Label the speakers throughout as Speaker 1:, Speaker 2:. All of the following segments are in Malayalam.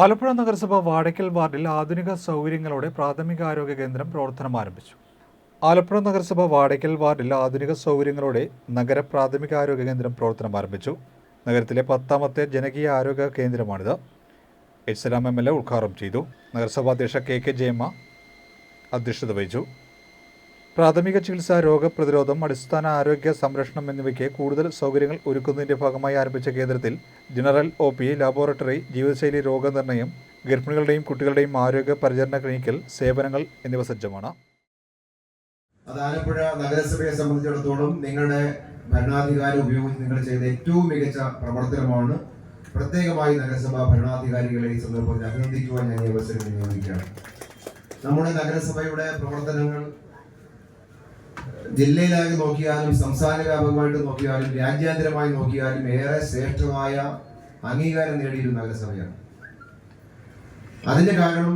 Speaker 1: ആലപ്പുഴ നഗരസഭ വാടയ്ക്കൽ വാർഡിൽ ആധുനിക സൗകര്യങ്ങളോടെ പ്രാഥമിക ആരോഗ്യ കേന്ദ്രം പ്രവർത്തനം ആരംഭിച്ചു. ആലപ്പുഴ നഗരസഭ വാടയ്ക്കൽ വാർഡിൽ ആധുനിക സൗകര്യങ്ങളോടെ നഗര പ്രാഥമിക ആരോഗ്യ കേന്ദ്രം പ്രവർത്തനം ആരംഭിച്ചു. നഗരത്തിലെ പത്താമത്തെ ജനകീയ ആരോഗ്യ കേന്ദ്രമാണിത്. H Salam M L A ഉദ്ഘാടനം ചെയ്തു. നഗരസഭാ അധ്യക്ഷ കെ കെ ജയമ്മ അധ്യക്ഷത വഹിച്ചു. പ്രാഥമിക ചികിത്സ രോഗപ്രതിരോധം അടിസ്ഥാന ആരോഗ്യ സംരക്ഷണം എന്നിവയ്ക്ക് കൂടുതൽ സൗകര്യങ്ങൾ ഒരുക്കുന്നതിന്റെ ഭാഗമായി ആരംഭിച്ച കേന്ദ്രത്തിൽ ജനറൽ ഒ പി ലബോറട്ടറി ജീവിതശൈലി രോഗനിർണയം ഗർഭിണികളുടെയും കുട്ടികളുടെയും ആരോഗ്യ പരിചരണ ക്ലിനിക്കൽ സേവനങ്ങൾ എന്നിവ സജ്ജമാണ്.
Speaker 2: അത് ആലപ്പുഴ നഗരസഭയെ സംബന്ധിച്ചിടത്തോളം നിങ്ങളുടെ ഭരണാധികാരം ഉപയോഗിച്ച് നിങ്ങൾ ചെയ്ത ഏറ്റവും മികച്ച പ്രവർത്തനമാണ്. പ്രത്യേകമായി നഗരസഭാ ഭരണാധികാരികളെ ഈ സന്ദർഭത്തിൽ അഭിനന്ദിക്കുവാൻ ഞാൻ ഈ അവസരം വിനിയോഗിക്കുകയാണ് നമ്മുടെ നഗരസഭയുടെ പ്രവർത്തനങ്ങൾ ജില്ലയിലാകെ നോക്കിയാലും സംസ്ഥാന വ്യാപകമായിട്ട് നോക്കിയാലും രാജ്യാന്തരമായി നോക്കിയാലും ഏറെ ശ്രേഷ്ഠമായ അംഗീകാരം നേടിയൊരു നഗരസഭയാണ് അതിന്റെ കാരണം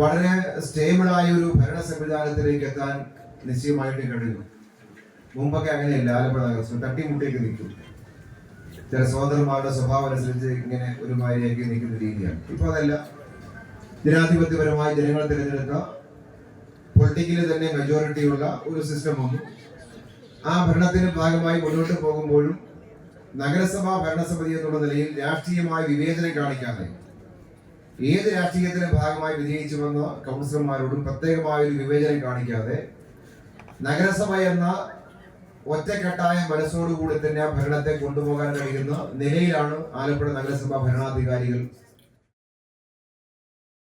Speaker 2: വളരെ സ്റ്റേബിളായ ഒരു ഭരണ സംവിധാനത്തിലേക്ക് എത്താൻ നിശ്ചയമായിട്ട് കഴിഞ്ഞു മുമ്പൊക്കെ അങ്ങനെയല്ല ആലപ്പുഴ നഗരസഭ തട്ടിമുട്ടിയൊക്കെ നിൽക്കും. ചില സ്വതന്ത്രന്മാരുടെ സ്വഭാവം അനുസരിച്ച് ഇങ്ങനെ ഒരു മാതിരിയാക്കി നിൽക്കുന്ന രീതിയാണ്. ഇപ്പൊ അതല്ല. ജനാധിപത്യപരമായി ജനങ്ങൾ തിരഞ്ഞെടുത്ത പൊളിറ്റിക്കലി തന്നെ മെജോറിറ്റിയുള്ള ഒരു സിസ്റ്റം വന്നു. ആ ഭരണത്തിന്റെ ഭാഗമായി മുന്നോട്ട് പോകുമ്പോഴും നഗരസഭാ ഭരണസമിതി എന്നുള്ള നിലയിൽ രാഷ്ട്രീയമായ വിവേചനം കാണിക്കാതെ ഏത് രാഷ്ട്രീയത്തിന്റെ ഭാഗമായി വിജയിച്ചു വന്ന കൗൺസിലർമാരോടും പ്രത്യേകമായ ഒരു വിവേചനം കാണിക്കാതെ നഗരസഭ എന്ന ഒറ്റക്കെട്ടായ മനസ്സോടുകൂടി തന്നെ ആ ഭരണത്തെ കൊണ്ടുപോകാൻ കഴിയുന്ന നിലയിലാണ് ആലപ്പുഴ നഗരസഭാ ഭരണാധികാരികൾ